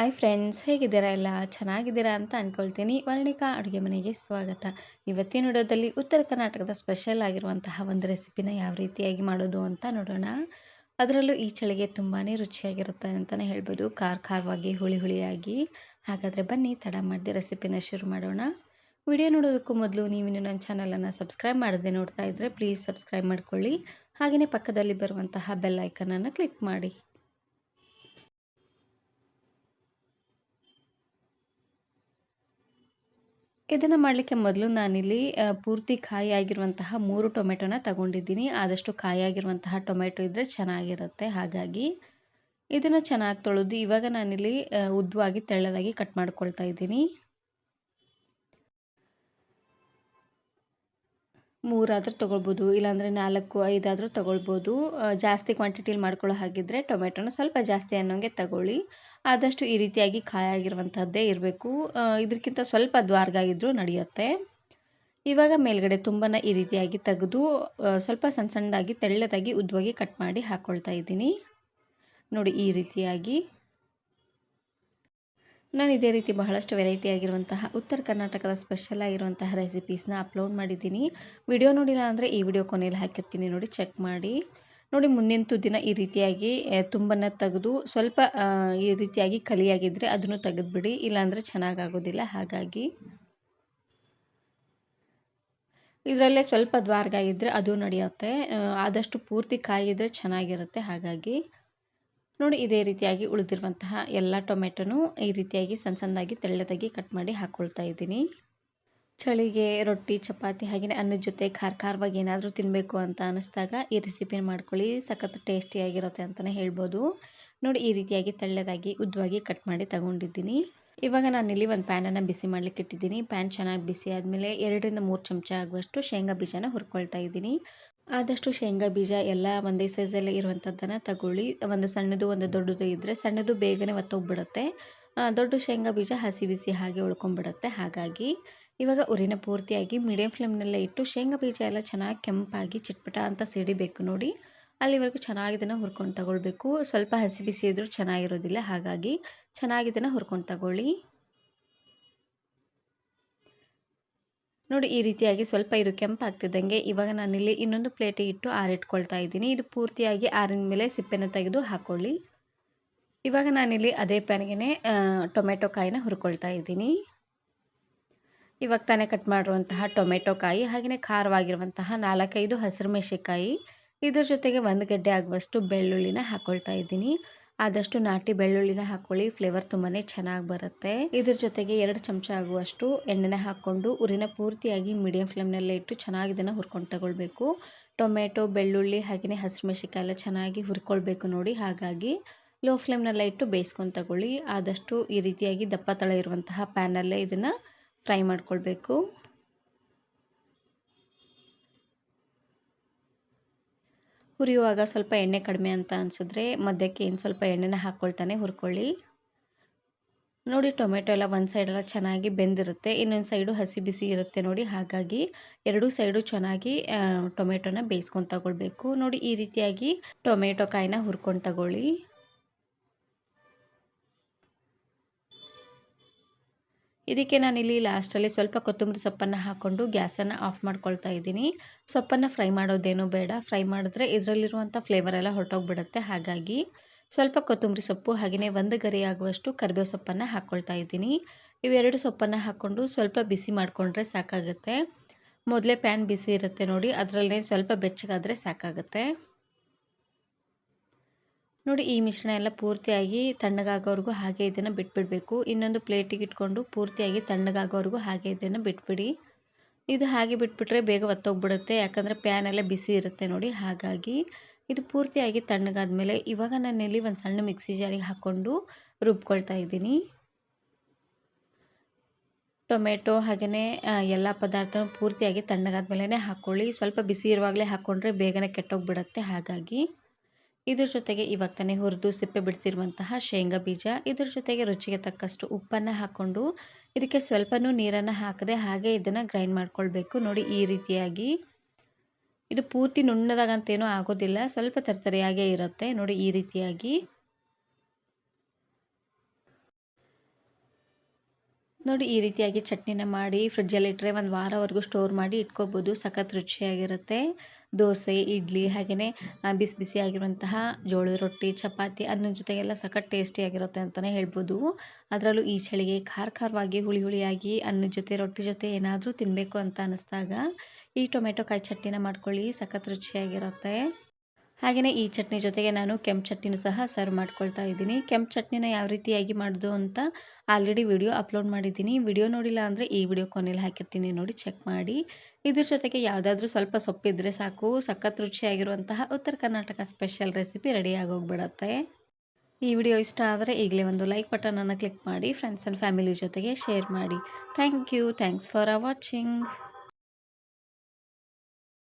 Hi friends ಹೇಗಿದ್ದೀರಾ ಎಲ್ಲ? ಚೆನ್ನಾಗಿದ್ದೀರಾ ಅಂತ ಅಂದ್ಕೊಳ್ತೀನಿ ವರ್ಣಿಕಾ ಅಡುಗೆ ಮನೆಗೆ ಸ್ವಾಗತ. ಇವತ್ತಿನ ವಿಡಿಯೋದಲ್ಲಿ ಉತ್ತರ ಕರ್ನಾಟಕದ ಸ್ಪೆಷಲ್ ಆಗಿರುವಂತಹ ಒಂದು ರೆಸಿಪಿನ ಯಾವ ರೀತಿಯಾಗಿ ಮಾಡೋದು ಅಂತ ನೋಡೋಣ. ಅದರಲ್ಲೂ ಈ ಚಳಿಗೆ ತುಂಬಾ ರುಚಿಯಾಗಿರುತ್ತೆ ಅಂತಲೇ ಹೇಳ್ಬೋದು. ಖಾರ ಖಾರವಾಗಿ ಹುಳಿ ಹುಳಿಯಾಗಿ. ಹಾಗಾದರೆ ಬನ್ನಿ, ತಡ ಮಾಡಿದೆ ರೆಸಿಪಿನ ಶುರು ಮಾಡೋಣ. ವಿಡಿಯೋ ನೋಡೋದಕ್ಕೂ ಮೊದಲು ನೀವು ನನ್ನ ಚಾನಲನ್ನು ಸಬ್ಸ್ಕ್ರೈಬ್ ಮಾಡದೆ ನೋಡ್ತಾ ಇದ್ದರೆ ಪ್ಲೀಸ್ ಸಬ್ಸ್ಕ್ರೈಬ್ ಮಾಡ್ಕೊಳ್ಳಿ. ಹಾಗೆಯೇ ಪಕ್ಕದಲ್ಲಿ ಬರುವಂತಹ ಬೆಲ್ ಐಕನನ್ನು ಕ್ಲಿಕ್ ಮಾಡಿ. ಇದನ್ನು ಮಾಡಲಿಕ್ಕೆ ಮೊದಲು ನಾನಿಲ್ಲಿ ಪೂರ್ತಿ ಕಾಯಿ ಆಗಿರುವಂತಹ ಮೂರು ಟೊಮೆಟೊನ ತಗೊಂಡಿದ್ದೀನಿ. ಆದಷ್ಟು ಕಾಯಿ ಆಗಿರುವಂತಹ ಟೊಮೆಟೊ ಇದ್ದರೆ ಚೆನ್ನಾಗಿರುತ್ತೆ. ಹಾಗಾಗಿ ಇದನ್ನು ಚೆನ್ನಾಗಿ ತೊಳೆದು ಇವಾಗ ನಾನಿಲ್ಲಿ ಉದ್ದವಾಗಿ ತೆಳ್ಳದಾಗಿ ಕಟ್ ಮಾಡ್ಕೊಳ್ತಾ ಇದ್ದೀನಿ. ಮೂರಾದರೂ ತೊಗೊಳ್ಬೋದು, ಇಲ್ಲಾಂದರೆ ನಾಲ್ಕು, ಐದಾದರೂ ತೊಗೊಳ್ಬೋದು. ಜಾಸ್ತಿ ಕ್ವಾಂಟಿಟಿಲಿ ಮಾಡ್ಕೊಳ್ಳೋ ಹಾಗಿದ್ದರೆ ಟೊಮೆಟೊನ ಸ್ವಲ್ಪ ಜಾಸ್ತಿ ಅನ್ನೋಂಗೆ ತಗೊಳ್ಳಿ. ಆದಷ್ಟು ಈ ರೀತಿಯಾಗಿ ಕಾಯಾಗಿರುವಂಥದ್ದೇ ಇರಬೇಕು. ಇದಕ್ಕಿಂತ ಸ್ವಲ್ಪ ದ್ವಾರ್ಗಾಗಿದ್ದರೂ ನಡೆಯುತ್ತೆ. ಇವಾಗ ಮೇಲ್ಗಡೆ ತುಂಬನ ಈ ರೀತಿಯಾಗಿ ತೆಗೆದು ಸ್ವಲ್ಪ ಸಣ್ಣ ಸಣ್ಣದಾಗಿ ತೆಳ್ಳದಾಗಿ ಉದ್ದವಾಗಿ ಕಟ್ ಮಾಡಿ ಹಾಕ್ಕೊಳ್ತಾ ಇದ್ದೀನಿ. ನೋಡಿ ಈ ರೀತಿಯಾಗಿ. ನಾನು ಇದೇ ರೀತಿ ಬಹಳಷ್ಟು ವೆರೈಟಿ ಆಗಿರುವಂತಹ ಉತ್ತರ ಕರ್ನಾಟಕದ ಸ್ಪೆಷಲ್ ಆಗಿರುವಂತಹ ರೆಸಿಪೀಸ್ನ ಅಪ್ಲೋಡ್ ಮಾಡಿದ್ದೀನಿ. ವಿಡಿಯೋ ನೋಡಿಲ್ಲ ಅಂದರೆ ಈ ವಿಡಿಯೋ ಕೊನೆಯಲ್ಲಿ ಹಾಕಿರ್ತೀನಿ ನೋಡಿ ಚೆಕ್ ಮಾಡಿ. ನೋಡಿ ಮುಂದಿನ ದಿನ ಈ ರೀತಿಯಾಗಿ ತುಂಬನ್ನು ತೆಗೆದು ಸ್ವಲ್ಪ ಈ ರೀತಿಯಾಗಿ ಕಲಿಯಾಗಿದ್ದರೆ ಅದನ್ನು ತೆಗೆದುಬಿಡಿ, ಇಲ್ಲಾಂದರೆ ಚೆನ್ನಾಗಾಗೋದಿಲ್ಲ. ಹಾಗಾಗಿ ಇದರಲ್ಲೇ ಸ್ವಲ್ಪ ದ್ವಾರ್ಗ ಇದ್ದರೆ ಅದು ನಡೆಯುತ್ತೆ. ಆದಷ್ಟು ಪೂರ್ತಿ ಕಾಯಿದ್ರೆ ಚೆನ್ನಾಗಿರುತ್ತೆ. ಹಾಗಾಗಿ ನೋಡಿ ಇದೇ ರೀತಿಯಾಗಿ ಉಳಿದಿರುವಂತಹ ಎಲ್ಲ ಟೊಮೆಟೊನು ಈ ರೀತಿಯಾಗಿ ಸಣ್ಣ ಸಣ್ಣದಾಗಿ ತೆಳ್ಳದಾಗಿ ಕಟ್ ಮಾಡಿ ಹಾಕ್ಕೊಳ್ತಾ ಇದ್ದೀನಿ. ಚಳಿಗೆ ರೊಟ್ಟಿ, ಚಪಾತಿ ಹಾಗೆಯೇ ಅನ್ನದ ಜೊತೆ ಖಾರ ಖಾರವಾಗಿ ಏನಾದರೂ ತಿನ್ನಬೇಕು ಅಂತ ಅನ್ನಿಸ್ದಾಗ ಈ ರೆಸಿಪಿನ ಮಾಡ್ಕೊಳ್ಳಿ. ಸಖತ್ ಟೇಸ್ಟಿಯಾಗಿರುತ್ತೆ ಅಂತಲೇ ಹೇಳ್ಬೋದು. ನೋಡಿ ಈ ರೀತಿಯಾಗಿ ತೆಳ್ಳದಾಗಿ, ಉದ್ದವಾಗಿ ಕಟ್ ಮಾಡಿ ತಗೊಂಡಿದ್ದೀನಿ. ಇವಾಗ ನಾನಿಲ್ಲಿ ಒಂದು ಪ್ಯಾನನ್ನು ಬಿಸಿ ಮಾಡಲಿಕ್ಕೆ ಇಟ್ಟಿದ್ದೀನಿ ಪ್ಯಾನ್ ಚೆನ್ನಾಗಿ ಬಿಸಿ ಆದಮೇಲೆ ಎರಡರಿಂದ ಮೂರು ಚಮಚ ಆಗುವಷ್ಟು ಶೇಂಗಾ ಬೀಜನ ಹುರ್ಕೊಳ್ತಾ ಇದ್ದೀನಿ. ಆದಷ್ಟು ಶೇಂಗಾ ಬೀಜ ಎಲ್ಲ ಒಂದೇ ಸೈಜಲ್ಲೇ ಇರುವಂಥದ್ದನ್ನು ತಗೊಳ್ಳಿ. ಒಂದು ಸಣ್ಣದು, ಒಂದು ದೊಡ್ಡದು ಇದ್ದರೆ ಸಣ್ಣದು ಬೇಗನೆ ಒತ್ತೋಗ್ಬಿಡುತ್ತೆ. ದೊಡ್ಡ ಶೇಂಗಾ ಬೀಜ ಹಸಿ ಬಿಸಿ ಹಾಗೆ ಉಳ್ಕೊಂಬಿಡುತ್ತೆ. ಹಾಗಾಗಿ ಇವಾಗ ಉರಿನ ಪೂರ್ತಿಯಾಗಿ ಮೀಡಿಯಂ ಫ್ಲೇಮ್ನಲ್ಲೇ ಇಟ್ಟು ಶೇಂಗಾ ಬೀಜ ಎಲ್ಲ ಚೆನ್ನಾಗಿ ಕೆಂಪಾಗಿ ಚಿಟ್ಪಟ ಅಂತ ಸಿಡಿಬೇಕು ನೋಡಿ. ಅಲ್ಲಿವರೆಗೂ ಚೆನ್ನಾಗಿ ಇದನ್ನು ಹುರ್ಕೊಂಡು ತಗೊಳ್ಬೇಕು. ಸ್ವಲ್ಪ ಹಸಿ ಬಿಸಿ ಇದ್ದರೂ ಚೆನ್ನಾಗಿರೋದಿಲ್ಲ. ಹಾಗಾಗಿ ಚೆನ್ನಾಗಿ ಇದನ್ನು ಹುರ್ಕೊಂಡು ತಗೊಳ್ಳಿ. ನೋಡಿ ಈ ರೀತಿಯಾಗಿ ಸ್ವಲ್ಪ ಇದು ಕೆಂಪಾಗ್ತಿದ್ದಂಗೆ ಇವಾಗ ನಾನಿಲ್ಲಿ ಇನ್ನೊಂದು ಪ್ಲೇಟಿಗೆ ಇಟ್ಟು ಆರಿಟ್ಕೊಳ್ತಾ ಇದ್ದೀನಿ. ಇದು ಪೂರ್ತಿಯಾಗಿ ಆರಿನ ಮೇಲೆ ಸಿಪ್ಪೆನ ತೆಗೆದು ಹಾಕ್ಕೊಳ್ಳಿ ಇವಾಗ ನಾನಿಲ್ಲಿ ಅದೇ ಪ್ಯಾನ್ಗೆ ಟೊಮೆಟೊ ಕಾಯಿನ ಹುರ್ಕೊಳ್ತಾ ಇದ್ದೀನಿ. ಇವಾಗ ತಾನೇ ಕಟ್ ಮಾಡಿರುವಂತಹ ಟೊಮೆಟೊ ಕಾಯಿ ಹಾಗೆಯೇ ಖಾರವಾಗಿರುವಂತಹ ನಾಲ್ಕೈದು ಹಸಿರು ಮೆಣಸಿಕಾಯಿ ಇದ್ರ ಜೊತೆಗೆ ಒಂದು ಗಡ್ಡೆ ಆಗುವಷ್ಟು ಬೆಳ್ಳುಳ್ಳಿನ ಹಾಕ್ಕೊಳ್ತಾ ಇದ್ದೀನಿ. ಆದಷ್ಟು ನಾಟಿ ಬೆಳ್ಳುಳ್ಳಿನ ಹಾಕೊಳ್ಳಿ. ಫ್ಲೇವರ್ ತುಂಬಾನೇ ಚೆನ್ನಾಗಿ ಬರುತ್ತೆ. ಇದ್ರ ಜೊತೆಗೆ ಎರಡು ಚಮಚ ಆಗುವಷ್ಟು ಎಣ್ಣೆನ ಹಾಕೊಂಡು ಉರಿನ ಪೂರ್ತಿಯಾಗಿ ಮೀಡಿಯಂ ಫ್ಲೇಮ್ನಲ್ಲೇ ಇಟ್ಟು ಚೆನ್ನಾಗಿ ಇದನ್ನು ಹುರ್ಕೊಂಡು ತಗೊಳ್ಬೇಕು. ಟೊಮೆಟೊ ಬೆಳ್ಳುಳ್ಳಿ ಹಾಗೆಯೇ ಹಸಿರು ಮೆಣಸಿಕಾಯಿ ಎಲ್ಲ ಚೆನ್ನಾಗಿ ಹುರ್ಕೊಳ್ಬೇಕು ನೋಡಿ. ಹಾಗಾಗಿ ಲೋ ಫ್ಲೇಮ್ನೆಲ್ಲ ಇಟ್ಟು ಬೇಯಿಸ್ಕೊಂಡು ತಗೊಳ್ಳಿ. ಆದಷ್ಟು ಈ ರೀತಿಯಾಗಿ ದಪ್ಪ ತಳ ಇರುವಂತಹ ಪ್ಯಾನಲ್ಲೇ ಇದನ್ನು ಫ್ರೈ ಮಾಡ್ಕೊಳ್ಬೇಕು. ಹುರಿಯುವಾಗ ಸ್ವಲ್ಪ ಎಣ್ಣೆ ಕಡಿಮೆ ಅಂತ ಅನಿಸಿದ್ರೆ ಮಧ್ಯಕ್ಕೆ ಇನ್ನು ಸ್ವಲ್ಪ ಎಣ್ಣೆನ ಹಾಕ್ಕೊಳ್ತಾನೆ, ಹುರ್ಕೊಳ್ಳಿ. ನೋಡಿ, ಟೊಮೆಟೊ ಎಲ್ಲ ಒಂದು ಸೈಡೆಲ್ಲ ಚೆನ್ನಾಗಿ ಬೆಂದಿರುತ್ತೆ. ಇನ್ನೊಂದು ಸೈಡು ಹಸಿ ಬಿಸಿ ಇರುತ್ತೆ ನೋಡಿ, ಹಾಗಾಗಿ ಎರಡೂ ಸೈಡು ಚೆನ್ನಾಗಿ ಟೊಮೆಟೊನ ಬೇಯಿಸ್ಕೊಂಡು ತಗೊಳ್ಬೇಕು. ನೋಡಿ, ಈ ರೀತಿಯಾಗಿ ಟೊಮೆಟೊ ಕಾಯಿನ ಹುರ್ಕೊಂಡು ತಗೊಳ್ಳಿ. ಇದಕ್ಕೆ ನಾನಿಲ್ಲಿ ಲಾಸ್ಟಲ್ಲಿ ಸ್ವಲ್ಪ ಕೊತ್ತಂಬರಿ ಸೊಪ್ಪನ್ನು ಹಾಕ್ಕೊಂಡು ಗ್ಯಾಸನ್ನು ಆಫ್ ಮಾಡ್ಕೊಳ್ತಾ ಇದ್ದೀನಿ. ಸೊಪ್ಪನ್ನು ಫ್ರೈ ಮಾಡೋದೇನು ಬೇಡ. ಫ್ರೈ ಮಾಡಿದ್ರೆ ಇದರಲ್ಲಿರುವಂಥ ಫ್ಲೇವರ್ ಎಲ್ಲ ಹೊರಟೋಗ್ಬಿಡುತ್ತೆ. ಹಾಗಾಗಿ ಸ್ವಲ್ಪ ಕೊತ್ತಂಬರಿ ಸೊಪ್ಪು ಹಾಗೆಯೇ ಒಂದು ಗರಿ ಆಗುವಷ್ಟು ಕರಿಬೇವು ಸೊಪ್ಪನ್ನು ಹಾಕ್ಕೊಳ್ತಾ ಇದ್ದೀನಿ. ಇವೆರಡು ಸೊಪ್ಪನ್ನು ಹಾಕ್ಕೊಂಡು ಸ್ವಲ್ಪ ಬಿಸಿ ಮಾಡಿಕೊಂಡ್ರೆ ಸಾಕಾಗುತ್ತೆ. ಮೊದಲೇ ಪ್ಯಾನ್ ಬಿಸಿ ಇರುತ್ತೆ ನೋಡಿ ಅದರಲ್ಲೇ ಸ್ವಲ್ಪ ಬೆಚ್ಚಗಾದರೆ ಸಾಕಾಗುತ್ತೆ. ನೋಡಿ ಈ ಮಿಶ್ರಣ ಎಲ್ಲ ಪೂರ್ತಿಯಾಗಿ ತಣ್ಣಗಾಗೋವರೆಗೂ ಹಾಗೆ ಇದನ್ನು ಬಿಟ್ಬಿಡಬೇಕು. ಇನ್ನೊಂದು ಪ್ಲೇಟಿಗೆ ಇಟ್ಕೊಂಡು ಪೂರ್ತಿಯಾಗಿ ತಣ್ಣಗಾಗೋವರೆಗೂ ಹಾಗೆ ಇದನ್ನು ಬಿಟ್ಬಿಡಿ. ಇದು ಹಾಗೆ ಬಿಟ್ಬಿಟ್ರೆ ಬೇಗ ಒತ್ತೋಗ್ಬಿಡುತ್ತೆ. ಯಾಕಂದರೆ ಪ್ಯಾನ್ ಎಲ್ಲ ಬಿಸಿ ಇರುತ್ತೆ ನೋಡಿ. ಹಾಗಾಗಿ ಇದು ಪೂರ್ತಿಯಾಗಿ ತಣ್ಣಗಾದ ಮೇಲೆ ಇವಾಗ ನಾನಿಲ್ಲಿ ಒಂದು ಸಣ್ಣ ಮಿಕ್ಸಿ ಜಾರಿಗೆ ಹಾಕ್ಕೊಂಡು ರುಬ್ಕೊಳ್ತಾ ಇದ್ದೀನಿ. ಟೊಮೆಟೊ ಹಾಗೆಯೇ ಎಲ್ಲ ಪದಾರ್ಥ ಪೂರ್ತಿಯಾಗಿ ತಣ್ಣಗಾದ ಮೇಲೇ ಹಾಕ್ಕೊಳ್ಳಿ ಸ್ವಲ್ಪ ಬಿಸಿ ಇರುವಾಗಲೇ ಹಾಕ್ಕೊಂಡ್ರೆ ಬೇಗನೆ ಕೆಟ್ಟೋಗ್ಬಿಡುತ್ತೆ. ಹಾಗಾಗಿ ಇದ್ರ ಜೊತೆಗೆ ಇವಾಗ ತಾನೇ ಹುರಿದು ಸಿಪ್ಪೆ ಬಿಡಿಸಿರುವಂತಹ ಶೇಂಗಾ ಬೀಜ, ಇದ್ರ ಜೊತೆಗೆ ರುಚಿಗೆ ತಕ್ಕಷ್ಟು ಉಪ್ಪನ್ನು ಹಾಕ್ಕೊಂಡು ಇದಕ್ಕೆ ಸ್ವಲ್ಪನೂ ನೀರನ್ನು ಹಾಕದೆ ಹಾಗೆ ಇದನ್ನು ಗ್ರೈಂಡ್ ಮಾಡ್ಕೊಳ್ಬೇಕು. ನೋಡಿ ಈ ರೀತಿಯಾಗಿ. ಇದು ಪೂರ್ತಿ ನುಣ್ಣದಾಗಂತೇನೂ ಆಗೋದಿಲ್ಲ, ಸ್ವಲ್ಪ ತರ್ತರಿಯಾಗೇ ಇರುತ್ತೆ. ನೋಡಿ ಈ ರೀತಿಯಾಗಿ. ನೋಡಿ, ಈ ರೀತಿಯಾಗಿ ಚಟ್ನಿನ ಮಾಡಿ ಫ್ರಿಡ್ಜಲ್ಲಿ ಇಟ್ಟರೆ ಒಂದು ವಾರವರೆಗೂ ಸ್ಟೋರ್ ಮಾಡಿ ಇಟ್ಕೋಬೋದು. ಸಖತ್ ರುಚಿಯಾಗಿರುತ್ತೆ. ದೋಸೆ, ಇಡ್ಲಿ ಹಾಗೆಯೇ ಬಿಸಿ ಬಿಸಿಯಾಗಿರುವಂತಹ ಜೋಳದ ರೊಟ್ಟಿ, ಚಪಾತಿ ಅನ್ನದ ಜೊತೆಗೆಲ್ಲ ಸಖತ್ ಟೇಸ್ಟಿಯಾಗಿರುತ್ತೆ ಅಂತಲೇ ಹೇಳ್ಬೋದು. ಅದರಲ್ಲೂ ಈ ಚಳಿಗೆ ಖಾರ ಖಾರವಾಗಿ, ಹುಳಿ ಹುಳಿಯಾಗಿ ಅನ್ನ ಜೊತೆ, ರೊಟ್ಟಿ ಜೊತೆ ಏನಾದರೂ ತಿನ್ನಬೇಕು ಅಂತ ಅನ್ನಿಸ್ದಾಗ ಈ ಟೊಮೆಟೊ ಕಾಯಿ ಚಟ್ನಿನ ಮಾಡ್ಕೊಳ್ಳಿ. ಸಖತ್ ರುಚಿಯಾಗಿರುತ್ತೆ. ಹಾಗೆಯೇ ಈ ಚಟ್ನಿ ಜೊತೆಗೆ ನಾನು ಕೆಂಪು ಚಟ್ನಿನೂ ಸಹ ಸರ್ವ್ ಮಾಡ್ಕೊಳ್ತಾ ಇದ್ದೀನಿ. ಕೆಂಪು ಚಟ್ನಿನ ಯಾವ ರೀತಿಯಾಗಿ ಮಾಡೋದು ಅಂತ ಆಲ್ರೆಡಿ ವಿಡಿಯೋ ಅಪ್ಲೋಡ್ ಮಾಡಿದ್ದೀನಿ. ವಿಡಿಯೋ ನೋಡಿಲ್ಲ ಅಂದರೆ ಈ ವಿಡಿಯೋ ಕೊನೆಯಲ್ಲಿ ಹಾಕಿರ್ತೀನಿ ನೋಡಿ ಚೆಕ್ ಮಾಡಿ. ಇದ್ರ ಜೊತೆಗೆ ಯಾವುದಾದ್ರೂ ಸ್ವಲ್ಪ ಸೊಪ್ಪಿದ್ರೆ ಸಾಕು, ಸಖತ್ ರುಚಿಯಾಗಿರುವಂತಹ Uttara Karnataka special recipe ready ಆಗೋಗ್ಬಿಡತ್ತೆ. ಈ ವಿಡಿಯೋ ಇಷ್ಟ ಆದರೆ ಈಗಲೇ ಒಂದು ಲೈಕ್ ಬಟನನ್ನು ಕ್ಲಿಕ್ ಮಾಡಿ ಫ್ರೆಂಡ್ಸ್ ಆ್ಯಂಡ್ ಫ್ಯಾಮಿಲಿ ಜೊತೆಗೆ ಶೇರ್ ಮಾಡಿ. Thank you thanks for watching